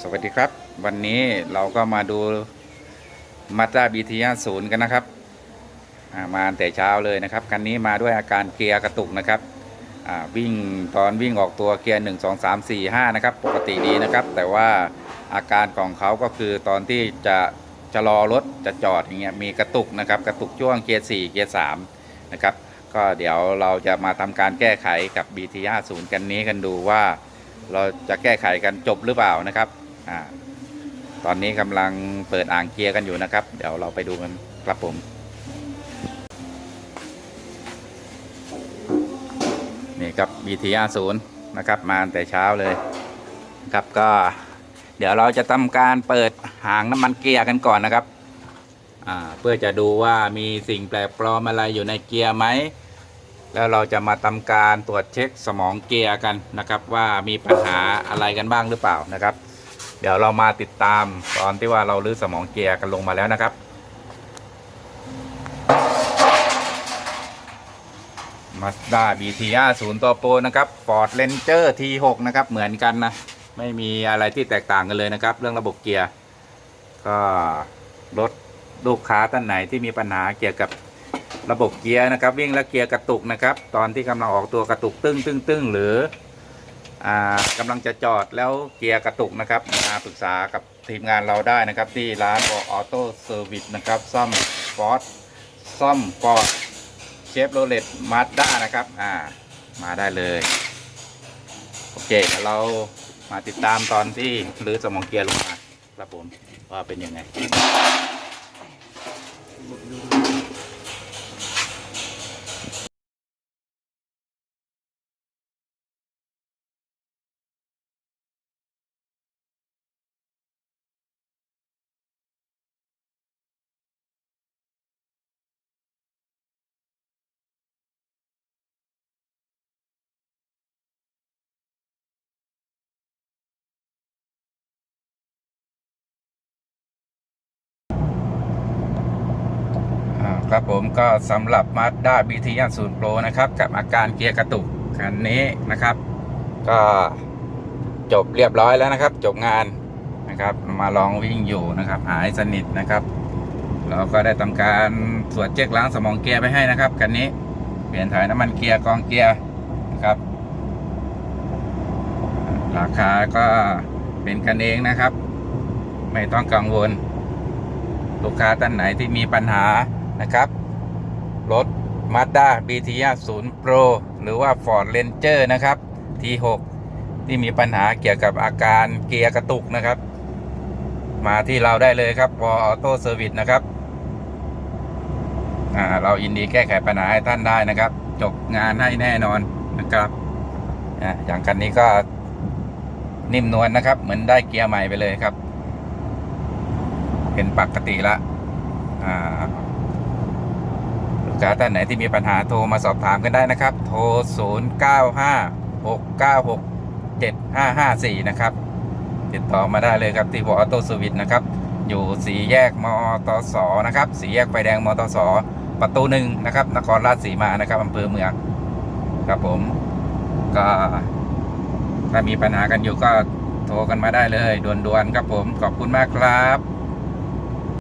สวัสดีครับ วันนี้เราก็มาดูมาตราบีทีศูนย์กันนะครับามาแต่เช้าเลยนะครับคันนี้มาด้วยอาการเกียร์กระตุกนะครับวิ่งตอนวิ่งออกตัวเกียร์1 2 3 4 5นะครับ ปกติดีนะครับ แต่ว่าอาการของเขาก็คือตอนที่จะจะรอรถจะจอดอย่างเงี้ยมีกระตุกนะครับกระตุกช่วงเกียร์4เกียร์3นะครับก็เดี๋ยวเราจะมาทำการแก้ไขกับ BT 50 กันนี้กันดูว่า เราจะแก้ไขกันจบหรือเปล่านะครับอ่าตอนนี้กำลังเปิดอ่างเกียร์กันอยู่นะครับ เดี๋ยวเราไปดูกันครับผมนี่ครับ BTR 0นะครับมาแต่เช้าเลยครับก็เดี๋ยวเราจะทำการเปิดหางน้ำมันเกียร์กันก่อนนะครับเพื่อจะดูว่ามีสิ่งแปลกปลอมอะไรอยู่ในเกียร์ไหม แล้วเราจะมาทำการตรวจเช็คสมองเกียร์กันนะครับ ว่ามีปัญหาอะไรกันบ้างหรือเปล่านะครับ เดี๋ยวเรามาติดตามตอนที่ว่าเราลื้อสมองเกียร์กันลงมาแล้วนะครับ Mazda BTR 0ตัวโปรนะครับ Ford Ranger T6 นะครับ เหมือนกันนะ ไม่มีอะไรที่แตกต่างกันเลยนะครับ เรื่องระบบเกียร์ ก็รถลูกค้าท่านไหนที่มีปัญหาเกี่ยวกับ ระบบเกียร์นะครับ วิ่งแล้วเกียร์กระตุกนะครับ ตอนที่กำลังออกตัวกระตุกตึ้งตึ้งตึ้งหรืออ่ากำลังจะจอดแล้วเกียร์กระตุกนะครับมาปรึกษากับทีมงานเราได้นะครับ ที่ร้านออโต้เซอร์วิสนะครับซ่อมฟอร์ดซ่อมฟอร์ดเชฟโรเลตมาด้านะครับอ่ามาได้เลย โอเคเดี๋ยวเรามาติดตามตอนที่รื้อสมองเกียร์ลงมาครับผมว่าเป็นยังไง ครับผมก็สำหรับ Mazda BT 0 Pro นะครับ กับอาการเกียร์กระตุกคันนี้นะครับ ก็จบเรียบร้อยแล้วนะครับ จบงานนะครับ มาลองวิ่งอยู่นะครับ หายสนิทนะครับ เราก็ได้ทำการตรวจเช็คล้างสมองเกียร์ไปให้นะครับคันนี้เปลี่ยนถ่ายน้ำมันเกียร์กองเกียร์นะครับ ราคาก็เป็นกันเองนะครับ ไม่ต้องกังวล ลูกค้าท่านไหนที่มีปัญหา นะครับรถ Mazda BT 0 Pro หรือว่า Ford Ranger นะครับ T6 ที่มีปัญหาเกี่ยวกับอาการเกียร์กระตุกนะครับ มาที่เราได้เลยครับ Wall Auto Service นะครับเรายินดีแก้ไขปัญหาให้ท่านได้นะครับ จบงานให้แน่นอนนะครับอย่างคันนี้ก็นิ่มนวลนะครับ เหมือนได้เกียร์ใหม่ไปเลยครับ เป็นปกติละอ่า กค้าท่านไหนที่มีปัญหาโทรมาสอบถามกันได้นะครับ โทร 0 9 5 6 9 6 7 5 5 4 นะครับ ติดต่อมาได้เลยครับที่วออโต้สวิตนะครับ อยู่สีแยกมอตสนะครับ สีแยกไฟแดงมอตสประตูหนึ่งนะครับ นครราชสีมานะครับอำเภอเมืองครับผม ก็ถ้ามีปัญหากันอยู่ก็โทรกันมาได้เลยด่วนๆครับผมขอบคุณมากครับ